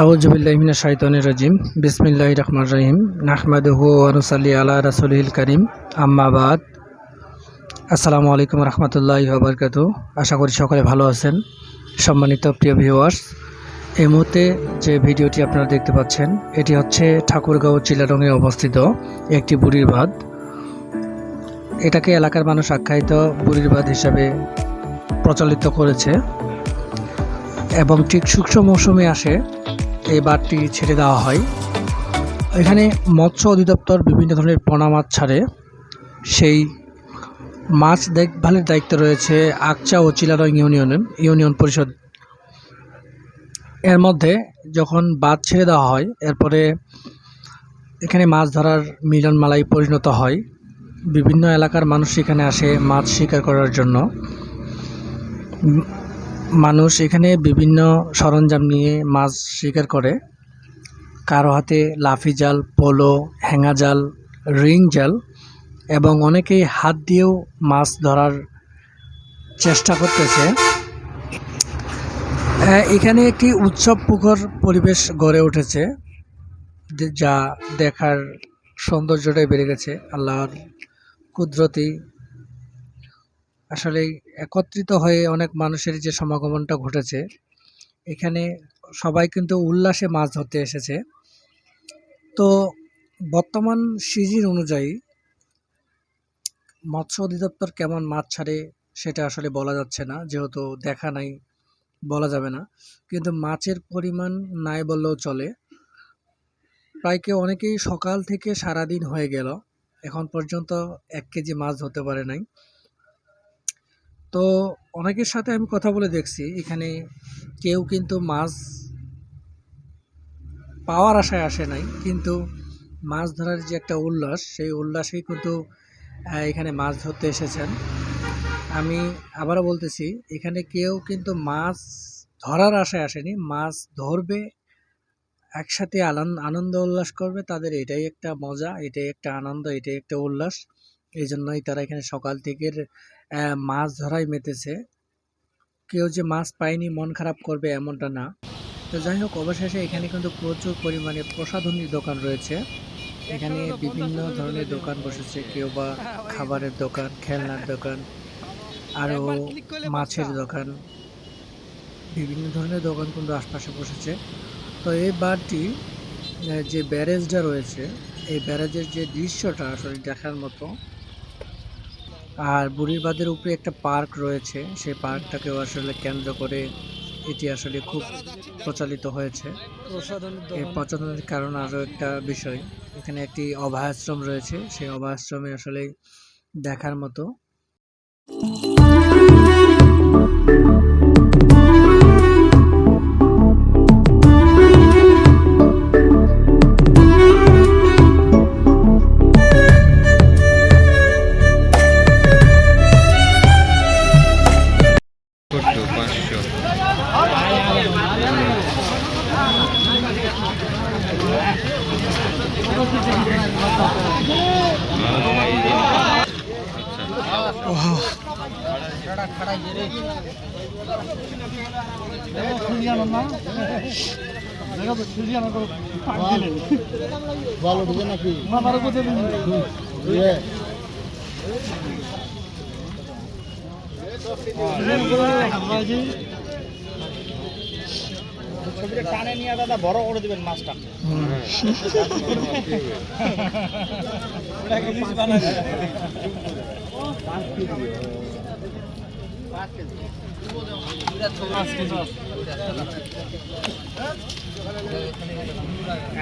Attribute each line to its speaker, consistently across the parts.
Speaker 1: আউজবিল্লাহমিনা শাইতানির রাজিম। বিসমিল্লাহ রহমান রহিম। নাহমাদহু আনুসাল্লি আলা রাসুলহিল করিম। আম্মাবাদ আসসালামু আলাইকুম রহমতুল্লাহ বাবরকাতু আশা করি সকলে ভালো আছেন। সম্মানিত প্রিয় ভিউয়ার্স, এই মুহূর্তে যে ভিডিওটি আপনারা দেখতে পাচ্ছেন, এটি হচ্ছে ঠাকুরগাঁও চিলারঙে অবস্থিত একটি বুড়ির বাঁধ। এটাকে এলাকার মানুষ আখ্যায়িত বুড়ির বাঁধ হিসাবে প্রচলিত করেছে। এবং ঠিক শুষ্ক মৌসুমে আসে। এই বাঁধটি ছেড়ে দেওয়া হয়। এখানে মৎস্য অধিদপ্তর বিভিন্ন ধরনের পোনা মাছ ছাড়ে। সেই মাছ দেখভালের দায়িত্ব রয়েছে আকচা ও চিলারং ইউনিয়নের ইউনিয়ন পরিষদ। এর মধ্যে যখন বাঁধ ছেড়ে দেওয়া হয়, এরপরে এখানে মাছ ধরার মিলনমালায় পরিণত হয়। বিভিন্ন এলাকার মানুষ এখানে আসে মাছ শিকার করার জন্য। মানুষ এখানে বিভিন্ন সরঞ্জাম নিয়ে মাছ শিকার করে। কারও হাতে লাফি জাল, পোলো হ্যাঙা জাল, রিং জাল এবং অনেকেই হাত দিয়েও মাছ ধরার চেষ্টা করতেছে। এখানে একটি উৎসব পুকুর পরিবেশ গড়ে উঠেছে, যা দেখার সৌন্দর্যটাই বেড়ে গেছে। আল্লাহর কুদরতি আসলে একত্রিত হয়ে অনেক মানুষের যে সমাগমনটা ঘটেছে, এখানে সবাই কিন্তু উল্লাসে মাছ ধরতে এসেছে। তো বর্তমান সিজন অনুযায়ী মৎস্য অধিদপ্তর কেমন মাছ ছাড়ে সেটা আসলে বলা যাচ্ছে না, যেহেতু দেখা নাই, বলা যাবে না। কিন্তু মাছের পরিমাণ নাই বললেও চলে। প্রায় কেউ অনেকেই সকাল থেকে সারাদিন হয়ে গেল, এখন পর্যন্ত এক কেজি মাছ ধরতে পারে নাই। তো অনেকের সাথে আমি কথা বলে দেখছি, এখানে কেউ কিন্তু মাছ পাওয়ার আশায় আসে নাই, কিন্তু মাছ ধরার যে একটা উল্লাস, সেই উল্লাসেই কিন্তু এখানে মাছ ধরতে এসেছেন। আমি আবারও বলতেছি, এখানে কেউ কিন্তু মাছ ধরার আশায় আসেনি, মাছ ধরবে, একসাথে আনন্দ উল্লাস করবে, তাদের এটাই একটা মজা, এটাই একটা আনন্দ, এটাই একটা উল্লাস। এই জন্যই তারা এখানে সকাল থেকে মাছ ধরাই মেতেছে। কেউ যে মাছ পায়নি মন খারাপ করবে এমনটা না। তো যাই হোক অবশেষে এখানে কিন্তু প্রচুর পরিমাণে প্রসাধনীর দোকান রয়েছে। এখানে বিভিন্ন ধরনের দোকান বসেছে কেউ বা খাবারের দোকান খেলনার দোকান আরও মাছের দোকান বিভিন্ন ধরনের দোকান কিন্তু আশপাশে বসেছে। তো এই বারটি যে ব্যারেজটা রয়েছে এই ব্যারেজের যে দৃশ্যটা আসলে দেখার মতো আর বুড়ির বাঁধের উপরে একটা পার্ক রয়েছে, সেই পার্কটাকেও আসলে কেন্দ্র করে এটি আসলে খুব প্রচলিত হয়েছে। এই প্রচলনের কারণ আরও একটা বিষয়, এখানে একটি অভয়াশ্রম রয়েছে, সেই অভয়াশ্রমে আসলে দেখার মতো।
Speaker 2: ভালো ঢুকে নাকি ছবিটা টানে নিয়ে দাদা বড় করে দিবেন মাছটা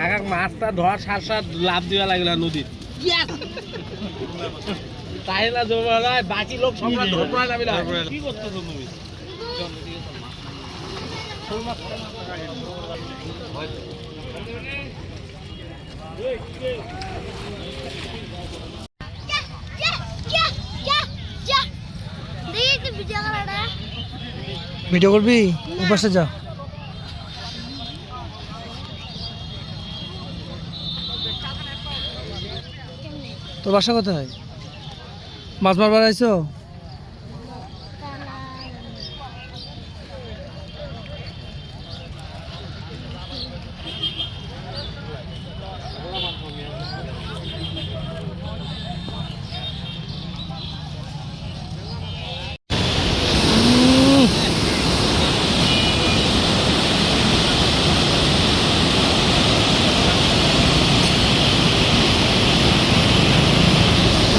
Speaker 3: এক এক মাছটা ধর সার সার লাভ দেওয়া লাগল নদীর। তাই না জমা বাকি লোক সব ধরতে যাবে না কি করতেছো তুমি
Speaker 1: ভিডিও করবি? উপাসে যা। তোর বাসা কোথায়? মাছ মারবার আইছো?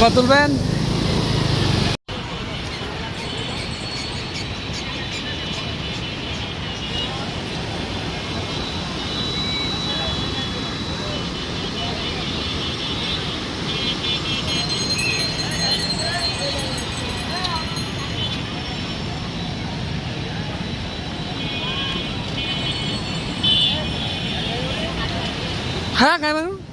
Speaker 2: মামা তুলবেন হ্যাঁ খাই মানুষ